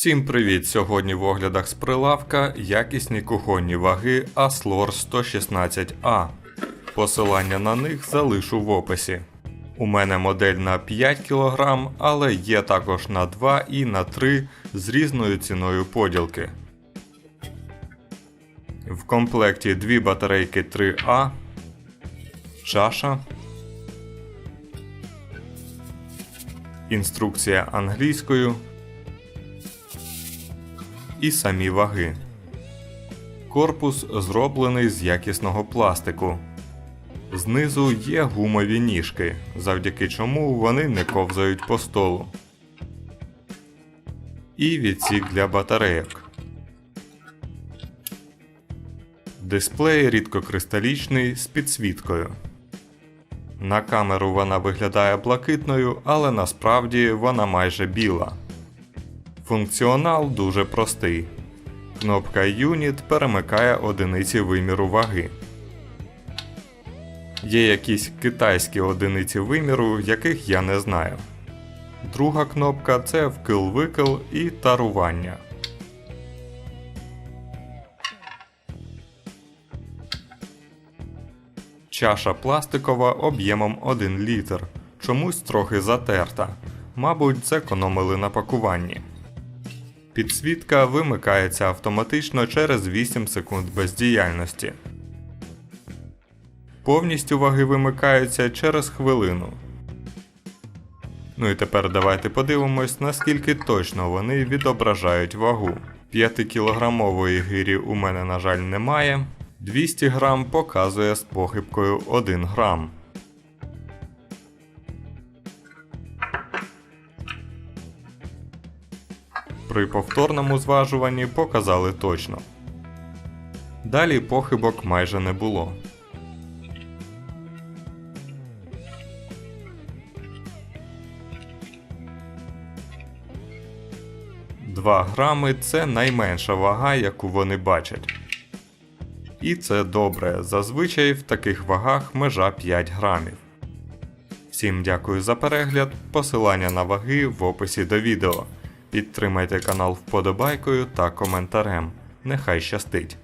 Всім привіт! Сьогодні в оглядах з прилавка якісні кухонні ваги Aslor 116A. Посилання на них залишу в описі. У мене модель на 5 кг, але є також на 2 і на 3 з різною ціною поділки. В комплекті дві батарейки 3А, чаша, інструкція англійською і самі ваги. Корпус зроблений з якісного пластику. Знизу є гумові ніжки, завдяки чому вони не ковзають по столу. І відсік для батарейок. Дисплей рідкокристалічний з підсвіткою. На камеру вона виглядає блакитною, але насправді вона майже біла. Функціонал дуже простий. Кнопка Unit перемикає одиниці виміру ваги. Є якісь китайські одиниці виміру, яких я не знаю. Друга кнопка це вкил-викил і тарування. Чаша пластикова об'ємом 1 літр. Чомусь трохи затерта. Мабуть, зекономили на пакуванні. Підсвітка вимикається автоматично через 8 секунд бездіяльності. Повністю ваги вимикаються через хвилину. Ну і тепер давайте подивимось, наскільки точно вони відображають вагу. 5-кілограмової гирі у мене, на жаль, немає. 200 грам показує з похибкою 1 грам. При повторному зважуванні показали точно. Далі похибок майже не було. Два грами це найменша вага, яку вони бачать. І це добре. Зазвичай в таких вагах межа 5 грамів. Всім дякую за перегляд. Посилання на ваги в описі до відео. Підтримайте канал вподобайкою та коментарем. Нехай щастить!